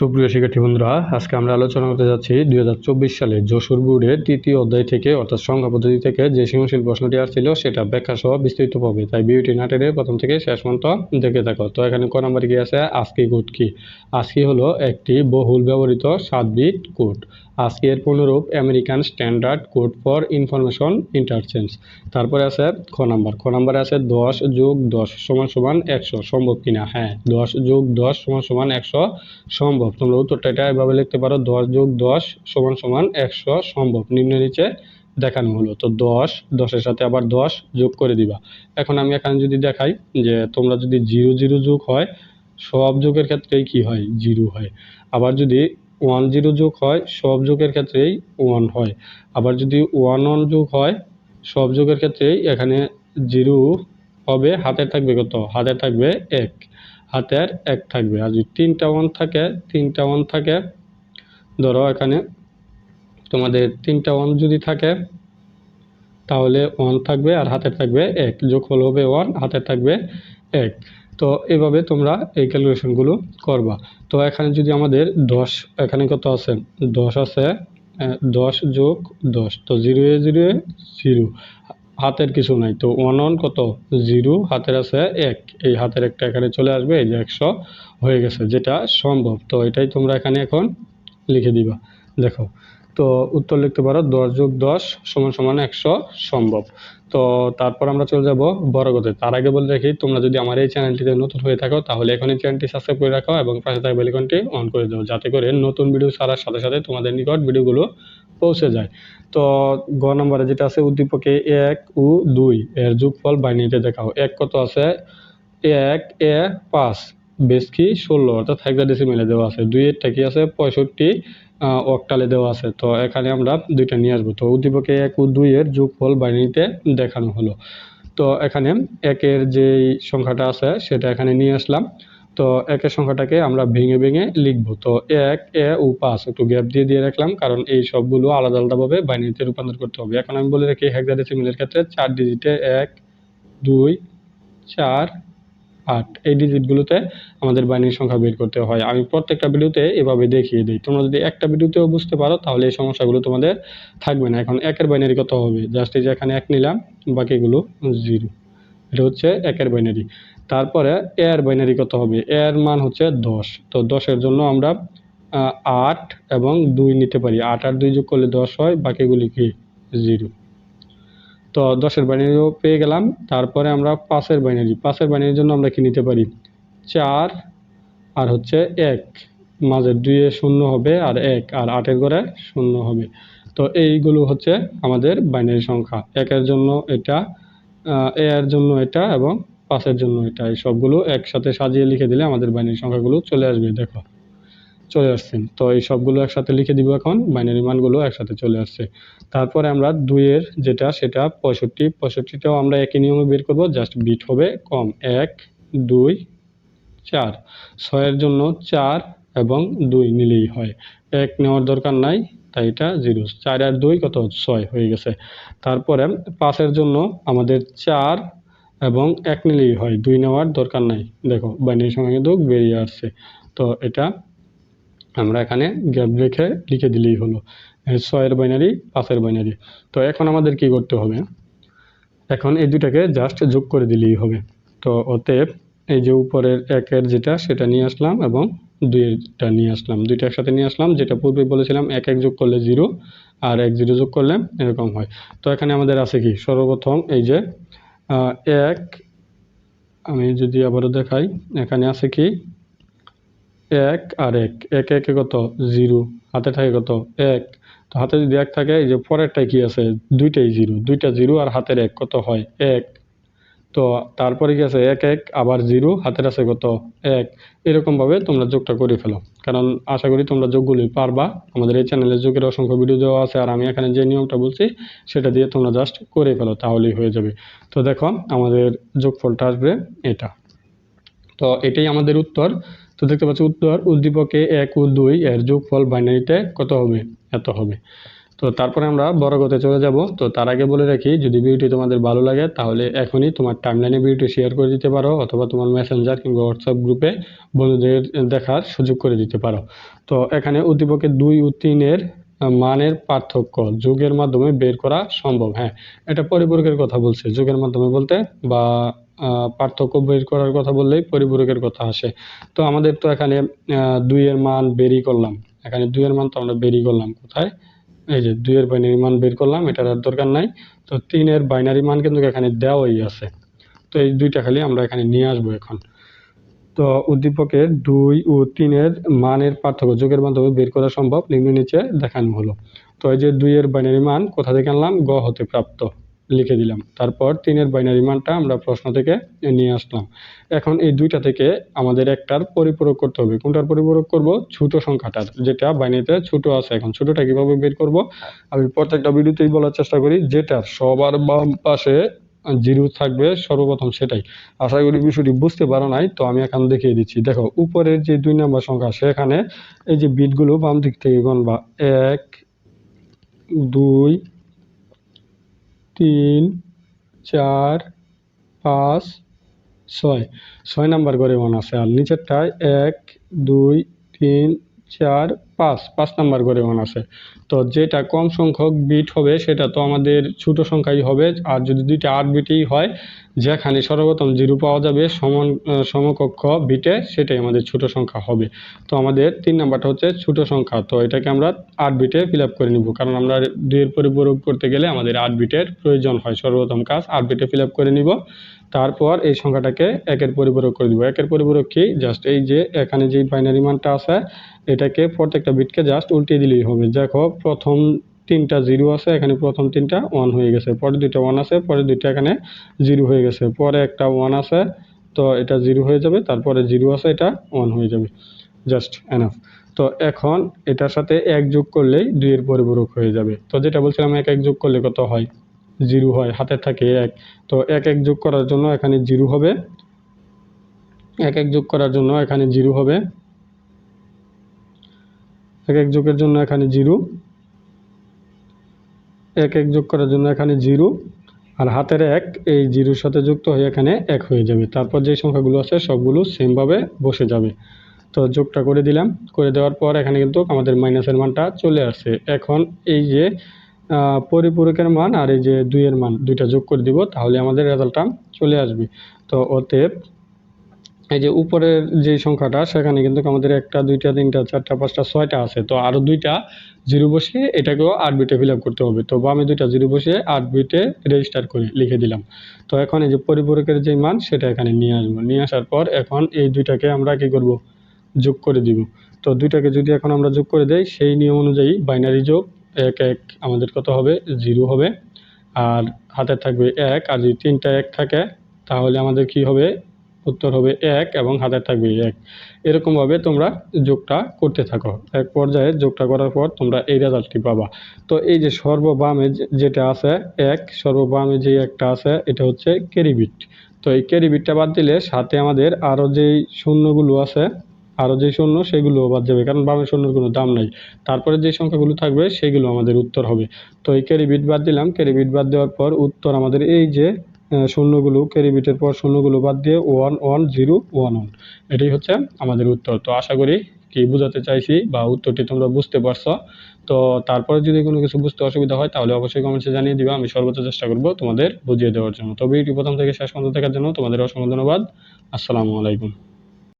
সুপ্রিয় শিক্ষার্থী বন্ধুরা, আজকে আমরা আলোচনা করতে যাচ্ছি দুই হাজার চব্বিশ সালে যশোর বোর্ডের তৃতীয় অধ্যায় থেকে, অর্থাৎ সংখ্যা পদ্ধতি থেকে যে সৃজনশীল প্রশ্নটি আসছিল সেটা ব্যাখ্যা সহ বিস্তৃত পাবে তাই বিউটি না টেনে প্রথম থেকে শেষ পর্যন্ত দেখে থাকো। তো এখানে ক নাম্বার কি আছে? আজকি কোড কি? আজকি হলো একটি বহুল ব্যবহৃত সাত বিট কোড। আজকি এর পুনরূপ American standard code for information interchange. তারপরে আছে খ নাম্বার। খ নাম্বারে আছে দশ যোগ দশ সমান সমান একশো। সম্ভব কিনা? হ্যাঁ দশ যোগ দশ সমান সমান একশো সম্ভব। তোমরা উত্তরটা এটা এভাবে লিখতে পারো, দশ যোগ দশ সমান সমান একশো সম্ভব। নিম্ন নিচে দেখানো হলো তো দশ, দশের সাথে আবার দশ যোগ করে দিবা। এখন আমি এখানে যদি দেখাই যে তোমরা যদি জিরো জিরো যোগ হয়, সব যোগের ক্ষেত্রেই কি হয়? জিরো হয়। আবার যদি ওয়ান জিরো যোগ হয়, সব যোগের ক্ষেত্রেই ওয়ান হয়। আবার যদি ওয়ান ওয়ান যোগ হয়, সব যোগের ক্ষেত্রেই এখানে জিরো হবে হাতে থাকবে কত? হাতে থাকবে এক। হাতের এক থাকবে। আর যদি তিনটা ওয়ান থাকে, তিনটা ওয়ান থাকে, ধরো এখানে তোমাদের তিনটা ওয়ান যদি থাকে, তাহলে ওয়ান থাকবে আর হাতে থাকবে এক। যোগফল হবে ওয়ান হাতে থাকবে এক। তো এভাবে তোমরা এই ক্যালকুলেশনগুলো করবা। তো এখানে যদি আমাদের দশ, এখানে কত আছে? দশ আছে দশ যোগ দশ। তো জিরো এ জিরো এ জিরো হাতের কিছু নাই। তো ওয়ান ওয়ান কত? জিরো, হাতের আছে এক। এই হাতের একটা এখানে চলে আসবে, এই যে একশো হয়ে গেছে, যেটা সম্ভব। তো এটাই তোমরা এখানে এখন লিখে দিবা। দেখো, তো উত্তর লিখতে পারো, দশ যোগ দশ সমান সমান একশো সম্ভব। তো তারপর আমরা চলে যাব বড় কথা তার আগে বলে রাখি, তোমরা যদি আমার এই চ্যানেলটিতে নতুন হয়ে থাকো, তাহলে এখন এই চ্যানেলটি সাবস্ক্রাইব করে রাখো এবং পাশে থাকা বেলিকনটি অন করে দাও, যাতে করে নতুন ভিডিও ছাড়ার সাথে সাথে তোমাদের নিকট ভিডিওগুলো পৌঁছে যায়। তো গ নম্বরে যেটা আছে উদ্দীপকে এক ও দুই, এর যোগফল বাইনারিতে দেখাও। এক কত আছে? এক, এ, পাঁচ। বেশ কি? ষোলো। অর্থাৎ হেক্সাডেসিমেলে দেওয়া আছে। দুইয়েরটা কি আছে? পঁয়ষট্টি অক্টালে দেওয়া আছে। তো এখানে আমরা দুইটা নিয়ে আসব। তো উদ্দীপকে এক ও দুইয়ের যোগফল বাইনারিতে দেখানো হলো। তো এখানে একের যেই সংখ্যাটা আছে, সেটা এখানে নিয়ে আসলাম। তো একের সংখ্যাটাকে আমরা ভেঙে ভেঙে লিখব। তো এক, এ ও পাঁচ, একটু গ্যাপ দিয়ে দিয়ে রাখলাম, কারণ এই সবগুলো আলাদা আলাদাভাবে বাইনারিতে রূপান্তর করতে হবে। এখন আমি বলে রাখি হেক্সাডেসিমেলের ক্ষেত্রে চার ডিজিটে এক, দুই, চার, আট। এই ডিজিটগুলোতে আমাদের বাইনারি সংখ্যা বের করতে হয়। আমি প্রত্যেকটা ভিডিওতে এভাবে দেখিয়ে দিই। তোমরা যদি একটা ভিডিওতেও বুঝতে পারো, তাহলে এই সমস্যাগুলো তোমাদের থাকবে না। এখন একের বাইনারি কত হবে? জাস্ট এই যে এখানে এক নিলাম, বাকিগুলো জিরো এটা হচ্ছে একের বাইনারি তারপরে এর বাইনারি কত হবে? এর মান হচ্ছে দশ। তো দশের জন্য আমরা আট এবং দুই নিতে পারি। আট আর দুই যোগ করলে দশ হয়, বাকিগুলি কি? জিরো। তো দশের বাইনারিও পেয়ে গেলাম। তারপরে আমরা পাঁচের বাইনারি পাঁচের বাইনারির জন্য আমরা কি নিতে পারি? চার আর হচ্ছে এক। মাঝের দুইয়ে শূন্য হবে আর এক, আর আটের ঘরে শূন্য হবে। তো এইগুলো হচ্ছে আমাদের বাইনারি সংখ্যা। একের জন্য এটা এর জন্য এটা এবং পাঁচের জন্য এটা, এই সবগুলো একসাথে সাজিয়ে লিখে দিলে আমাদের বাইনারি সংখ্যাগুলো চলে আসবে, দেখো। চলে আসছেন তো এই সবগুলো একসাথে লিখে দিব এখন, বাইনারি মানগুলো একসাথে চলে আসছে। তারপরে আমরা দুইয়ের যেটা, সেটা পঁয়ষট্টি পঁয়ষট্টিটাও আমরা একই নিয়মে বের করব, জাস্ট বিট হবে কম এক, দুই, চার। ছয়ের জন্য চার এবং দুই নিলেই হয়। এক নেওয়ার দরকার নাই, তাই এটা জিরো। চার আর দুই কত? ছয় হয়ে গেছে। তারপরে পাঁচের জন্য আমাদের চার এবং এক নিলেই হয়, দুই নেওয়ার দরকার নাই। দেখো বাইনারি সংখ্যা কিন্তু বেরিয়ে আসছে। তো এটা আমরা এখানে গ্যাপ রেখে লিখে দিলেই হলো। ছয়ের বাইনারি পাঁচের বাইনারি তো এখন আমাদের কি করতে হবে? এখন এই দুটাকে জাস্ট যোগ করে দিলেই হবে। তো অতএব এই যে উপরের একের যেটা, সেটা নিয়ে আসলাম এবং দুইটা নিয়ে আসলাম। দুইটা একসাথে নিয়ে আসলাম, যেটা পূর্বে বলেছিলাম, এক এক যোগ করলে জিরো আর এক জিরো যোগ করলে এরকম হয়। তো এখানে আমাদের আছে কি? সর্বপ্রথম এই যে এক, আমি যদি আবারও দেখাই, এখানে আছে কি? এক আর এক। এক একে কত? জিরো। হাতে থাকে কত? এক। তো হাতে যদি এক থাকে, এই যে পরেরটাই কি আছে? দুইটাই জিরো। দুইটা জিরো আর হাতের এক, কত হয়? এক। তো তারপরে কি আছে? এক এক, আবার জিরো, হাতের আছে কত? এক। এরকমভাবে তোমরা যোগটা করে ফেলো। কারণ আশা করি তোমরা যোগগুলি পারবা। আমাদের এই চ্যানেলে যোগের অসংখ্য ভিডিও দেওয়া আছে, আর আমি এখানে যে নিয়মটা বলছি, সেটা দিয়ে তোমরা জাস্ট করে ফেলো, তাহলেই হয়ে যাবে। তো দেখো, আমাদের যোগফলটা আসবে এটা। তো এটাই আমাদের উত্তর। তো দেখতে পাচ্ছি, উত্তর উদ্দীপকে এক ও দুই, এর যোগফল বাইনারিতে কত হবে? এত হবে। তো তারপরে আমরা বড় কথা চলে যাব। তো তার আগে বলে রাখি, যদি ভিডিওটি তোমাদের ভালো লাগে, তাহলে এখনই তোমার টাইমলাইনে ভিডিওটি শেয়ার করে দিতে পারো, অথবা তোমার মেসেঞ্জার কিংবা হোয়াটসঅ্যাপ গ্রুপে বন্ধুদের দেখার সুযোগ করে দিতে পারো। তো এখানে উদ্দীপকের দুই ও তিনের মানের পার্থক্য, যোগের মাধ্যমে বের করা সম্ভব। হ্যাঁ এটা পরিপূরকের কথা বলছে। যোগের মাধ্যমে বলতে বা পার্থক্য বের করার কথা বললেই পরিপূরকের কথা আসে। তো আমাদের তো এখানে দুইয়ের মান বেরই করলাম। এখানে দুইয়ের মান তো আমরা বেরই করলাম। কোথায়? এই যে দুইয়ের বাইনারি মান বের করলাম, এটার আর দরকার নাই। তো তিনের বাইনারি মান কিন্তু এখানে দেওয়াই আছে। তো এই দুইটা খালি আমরা এখানে নিয়ে আসব এখন। তো উদ্দীপকের দুই ও তিনের মানের পার্থক্য, যোগের মাধ্যমে বের করা সম্ভব। নিম্ন নিচে দেখানো হলো। তো এই যে দুইয়ের বাইনারি মান কোথা থেকে আনলাম? গ হতে প্রাপ্ত। লিখে দিলাম। তারপর তিনের বাইনারি মানটা আমরা প্রশ্ন থেকে নিয়ে আসলাম। এখন এই দুইটা থেকে আমাদের একটার পরিপূরক করতে হবে। কোনটার পরিপূরক করব? ছোট সংখ্যাটার, যেটা বাইনারিতে ছোট আছে। এখন ছোটটা কীভাবে বের করব? আমি প্রত্যেকটা ভিডিওতেই বলার চেষ্টা করি যেটার সবার বাম পাশে জিরো থাকবে, সর্বপ্রথম সেটাই। আশা করি বিষয়টি বুঝতে পারো নাই, তো আমি এখন দেখিয়ে দিচ্ছি। দেখো, উপরের যে দুই নম্বর সংখ্যা, সেখানে এই যে বিটগুলো বাম দিক থেকে গণবা এক, দুই তিন, চার, পাঁচ, ছয়। ছয় নাম্বার করে ওয়ান আছে। আর নিচেরটায় এক, দুই, তিন, চার পাঁচ পাঁচ নাম্বার করে ওয়ান আছে। তো যেটা কম সংখ্যক বিট হবে, সেটা তো আমাদের ছোট সংখ্যাই হবে। আর যদি দুইটা আট বিটই হয়, যেখানে সর্বপ্রথম জিরো পাওয়া যাবে, সমান সমকক্ষ বিটে সেটাই আমাদের ছোট সংখ্যা হবে। তো আমাদের তিন নাম্বারটা হচ্ছে ছোট সংখ্যা। তো এটাকে আমরা আট বিটে ফিল আপ করে নিব। কারণ আমরা দুইয়ের পরিপূরক করতে গেলে আমাদের আট বিটের প্রয়োজন হয়। সর্বপ্রথম কাজ আট বিটে ফিল আপ করে নিব। তারপর এই সংখ্যাটাকে একের পরিপূরক করে দিব। একের পরিপূরক কি? জাস্ট এই যে এখানে যে বাইনারি মানটা আছে, এটাকে প্রত্যেকটা বিটকে জাস্ট উল্টিয়ে দিলেই হবে। দেখো, প্রথম তিনটা জিরো আছে, এখানে প্রথম তিনটা ওয়ান হয়ে গেছে। পরে দুইটা ওয়ান আছে, পরে দুইটা এখানে জিরো হয়ে গেছে। পরে একটা ওয়ান আছে, তো এটা জিরো হয়ে যাবে, তারপরে জিরো আছে, এটা ওয়ান হয়ে যাবে। জাস্ট এনাফ তো এখন এটার সাথে এক যোগ করলেই দুইয়ের পরিপূরক হয়ে যাবে। তো যেটা বলছিলাম, এক এক যোগ করলে কত হয়? জিরো হয়, হাতে থাকে এক। তো এক এক যোগ করার জন্য এখানে জিরো হবে। এক এক যোগ করার জন্য এখানে জিরো হবে। এক এক যোগের জন্য এখানে জিরো। এক এক যোগ করার জন্য এখানে জিরো। আর হাতের এক, এই জিরোর সাথে যুক্ত হয়ে এখানে এক হয়ে যাবে। তারপর যে সংখ্যাগুলো আছে, সবগুলো সেমভাবে বসে যাবে। তো যোগটা করে দিলাম। করে দেওয়ার পর এখানে কিন্তু আমাদের মাইনাসের মানটা চলে আসছে। এখন এই যে পরিপূরকের মান আর এই যে দুইয়ের মান, দুইটা যোগ করে দিব, তাহলে আমাদের রেজাল্টটা চলে আসবে। তো অতএব এই যে উপরের যে সংখ্যাটা, সেখানে কিন্তু আমাদের একটা, দুইটা, তিনটা, চারটা, পাঁচটা, ছয়টা আছে। তো আরও দুইটা জিরো বসিয়ে এটাকেও আট বিটে ফিল করতে হবে। তো বামে দুইটা জিরো বসিয়ে আট বিটে রেজিস্টার করে লিখে দিলাম। তো এখন এই যে পরিপূরকের যে মান, সেটা এখানে নিয়ে আসব। নিয়ে আসার পর এখন এই দুইটাকে আমরা কি করব? যোগ করে দিব। তো দুইটাকে যদি এখন আমরা যোগ করে দেই, সেই নিয়ম অনুযায়ী বাইনারি যোগ এক এক আমাদের কত হবে? জিরো হবে। আর হাতে থাকবে এক। আর যদি তিনটা এক থাকে, তাহলে আমাদের কি হবে? উত্তর হবে এক এবং হাতে থাকবে এক। এরকমভাবে তোমরা যোগটা করতে থাকো। এক পর্যায়ে যোগটা করার পর তোমরা এই রেজাল্টটি পাবা। তো এই যে সর্ববামে যেটা আছে এক, সর্ববামে যে একটা আছে, এটা হচ্ছে ক্যারি বিট তো এই ক্যারি বিটটা বাদ দিলে সাথে আমাদের আরও যেই শূন্যগুলো আছে আরও যে শূন্য সেগুলোও বাদ যাবে। কারণ বামের শূন্যর কোনো দাম নাই। তারপরে যে সংখ্যাগুলো থাকবে, সেগুলো আমাদের উত্তর হবে। তো এই ক্যারি বিট বাদ দিলাম। ক্যারি বিট বাদ দেওয়ার পর উত্তর আমাদের এই যে শূন্যগুলো ক্যারিবিটের পর শূন্যগুলো বাদ দিয়ে one one zero one one. এটাই হচ্ছে আমাদের উত্তর। তো আশা করি কি বোঝাতে চাইছি বা উত্তরটি তোমরা বুঝতে পারছ। তো তারপরে যদি কোনো কিছু বুঝতে অসুবিধা হয়, তাহলে অবশ্যই কমেন্টসে জানিয়ে দিবা। আমি সর্বোচ্চ চেষ্টা করব তোমাদের বুঝিয়ে দেওয়ার জন্য। তবে এটি প্রথম থেকে শেষ পর্যন্ত দেখার জন্য তোমাদের অসংখ্য ধন্যবাদ। আসসালামু আলাইকুম।